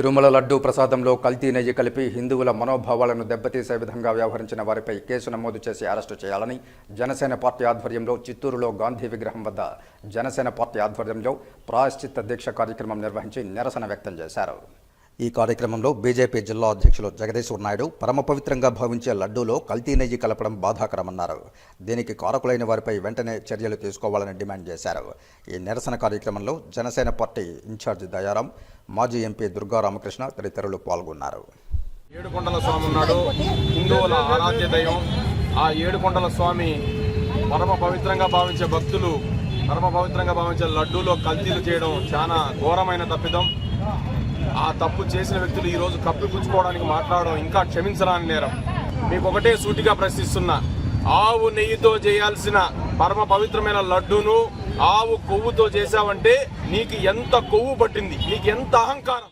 తిరుమల లడ్డూ ప్రసాదంలో కల్తీ నెయ్యి కలిపి హిందువుల మనోభావాలను దెబ్బతీసే విధంగా వ్యవహరించిన వారిపై కేసు నమోదు చేసి అరెస్టు చేయాలని జనసేన పార్టీ ఆధ్వర్యంలో చిత్తూరులో గాంధీ విగ్రహం వద్ద జనసేన పార్టీ ఆధ్వర్యంలో ప్రాయశ్చిత్త దీక్ష కార్యక్రమం నిర్వహించి నిరసన వ్యక్తం చేశారు. ఈ కార్యక్రమంలో బీజేపీ జిల్లా అధ్యక్షులు జగదీశ్వర్ నాయుడు పరమ పవిత్రంగా భావించే లడ్డూలో కల్తీ నెయ్యి కలపడం బాధాకరమన్నారు. దీనికి కారకులైన వారిపై వెంటనే చర్యలు తీసుకోవాలని డిమాండ్ చేశారు. ఈ నిరసన కార్యక్రమంలో జనసేన పార్టీ ఇన్ఛార్జి దయారాం మాజీ ఎంపీ దుర్గా రామకృష్ణ తదితరులు పాల్గొన్నారు. ఏడుకొండల స్వామి ఉన్నాడు. హిందువుల ఆరాధ్య దైవం. ఆ ఏడుకొండల స్వామి పరమ పవిత్రంగా భావించే భక్తులు పరమ పవిత్రంగా భావించే లడ్డూలో కల్తీలు చేయడం చాలా ఘోరమైన తప్పిదం. ఆ తప్పు చేసిన వ్యక్తులు ఈ రోజు కప్పిపుచ్చుకోవడానికి మాట్లాడడం ఇంకా క్షమించరాని నేరం. మీకు ఒకటే సూటిగా ప్రశ్నిస్తున్నా ఆవు నెయ్యితో చేయాల్సిన పరమ పవిత్రమైన లడ్డూను ఆవు కొవ్వుతో చేశావంటే నీకు ఎంత కొవ్వు పట్టింది? నీకు ఎంత అహంకారం?